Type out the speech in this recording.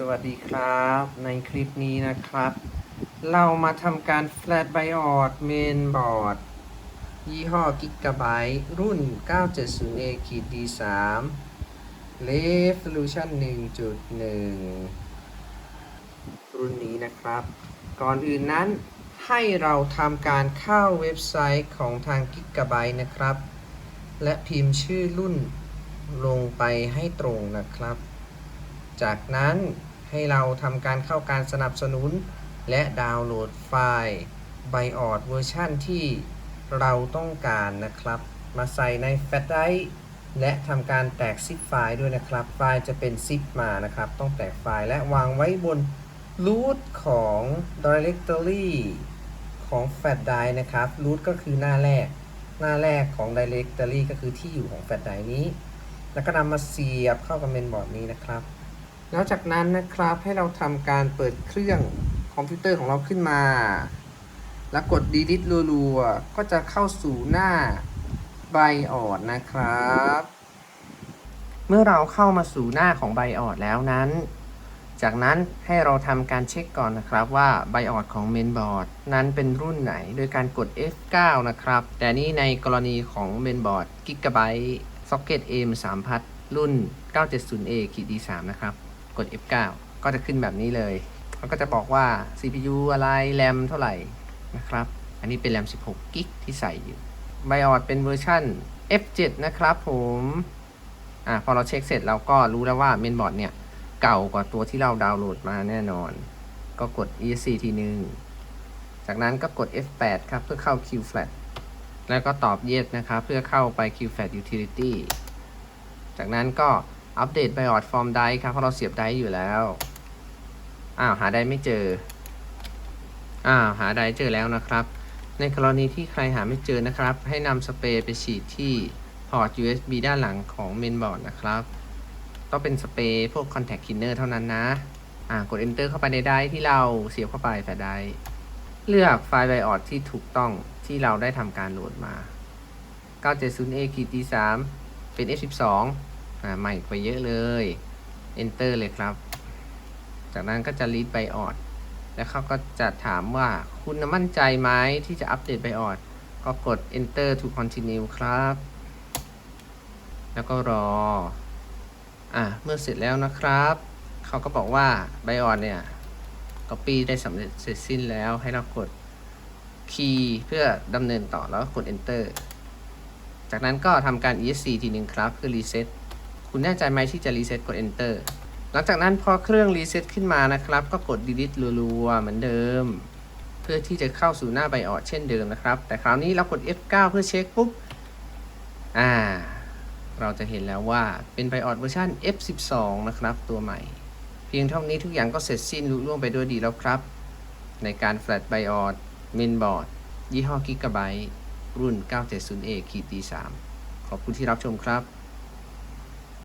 สวัสดีครับ ในคลิปนี้นะครับ เรามาทำการ Flat Biot Main Board ยี่ห้อ Gigabyte รุ่น 970A D3 Resolution 1.1 รุ่นนี้นะครับ ก่อนอื่นนั้นให้เราทำการเข้าเว็บไซต์ของทาง Gigabyte นะครับ และพิมพ์ชื่อรุ่นลงไปให้ตรงนะครับ จากนั้นให้เราทำการเข้าการสนับสนุน และดาวน์โหลดไฟล์ BIOS เวอร์ชันที่เราต้องการนะครับ มาใส่ในแฟลชไดร์และทำการแตกซิปไฟล์ด้วยนะครับ ไฟล์จะเป็นซิปมานะครับ ต้องแตกไฟล์และวางไว้บน root ของ directory ของแฟลชไดร์นะครับ root ก็คือหน้าแรก หน้าแรกของ directory ก็คือที่อยู่ของแฟลชไดร์นี้ แล้วก็นำมาเสียบเข้ากับเมนบอร์ดนี้นะครับ แล้วจากนั้นนะครับให้เราทำการเปิดเครื่องคอมพิวเตอร์ของเราขึ้นมา แล้วกด delete รัวๆ ก็จะเข้าสู่หน้า BIOS นะครับ เมื่อเราเข้ามาสู่หน้าของ BIOS แล้วนั้น จากนั้นให้เราทำการเช็คก่อนนะครับว่า BIOS ของ Mainboard นั้นเป็นรุ่นไหน โดยการกด F9 นะครับ แต่นี่ในกรณีของ Mainboard Gigabyte Socket AM 3พัดรุ่น 970A D3 นะครับ กด F9 ก็จะขึ้นแบบนี้เลยแล้วก็จะบอกว่า CPU อะไร RAM เท่าไหร่นะครับ อันนี้เป็น RAM 16กิกที่ใส่อยู่ BIOS เป็นเวอร์ชัน F7 นะครับผมอ่าพอเราเช็คเสร็จเราก็รู้แล้วว่า Mainboard เนี่ย เก่ากว่าตัวที่เราดาวน์โหลดมาแน่นอน ก็กด ESC ทีหนึ่งจากนั้นก็กด F8 ครับ เพื่อเข้า QFlat แล้วก็ตอบ Yes นะครับ เพื่อเข้าไป QFlat Utility จากนั้นก็ อัปเดต BIOS Form Drive ครับเพราะเราเสียบไดร์อยู่แล้ว อ้าว หาไดร์ไม่เจอ อ้าว หาไดร์เจอแล้วนะครับ ในกรณีที่ใครหาไม่เจอนะครับ ให้นำสเปรย์ไปฉีดที่พอร์ต USB ด้านหลังของ Mainboard นะครับ ต้องเป็นสเปรย์พวก Contact Cleaner เท่านั้นนะ อ่ากด Enter เข้าไปในไดที่เราเสียบเข้าไปแฟลชไดร์เลือกไฟล์ BIOS ที่ถูกต้องที่เราได้ทำการโหลดมา 970A D3 เป็น F12 อ่าใหม่กว่าเยอะเลย Enter เลยครับ จากนั้นก็จะ read BIOS แล้วเขาก็จะถามว่าคุณมั่นใจไหมที่จะอัปเดต BIOS ก็กด Enter to continue ครับ แล้วก็รอ อะ เมื่อเสร็จแล้วนะครับ เขาก็บอกว่า BIOS เนี่ย Copy ได้สำเร็จเสร็จสิ้นแล้วให้เรากด Key เพื่อดำเนินต่อแล้วก็กด Enter จากนั้นก็ทำการ ESC ทีหนึ่งครับ เพื่อ reset คุณแน่ใจไหมที่จะ reset กด enter หลังจากนั้นพอเครื่อง reset ขึ้นมานะครับ ก็กด delete รัวๆเหมือนเดิม เพื่อที่จะเข้าสู่หน้า BIOS เช่นเดิมนะครับ แต่คราวนี้เรากด F9 เพื่อเช็คปุ๊บอ่า เราจะเห็นแล้วว่าเป็น BIOS เวอร์ชัน F12 นะครับ ตัวใหม่ เพียงเท่านี้ทุกอย่างก็เสร็จสิ้นลุล่วงไปด้วยดีแล้วครับ ในการ Flash BIOS Mainboard ยี่ห้อ Gigabyte รุ่น 970A D3 ขอบคุณที่รับชมครับ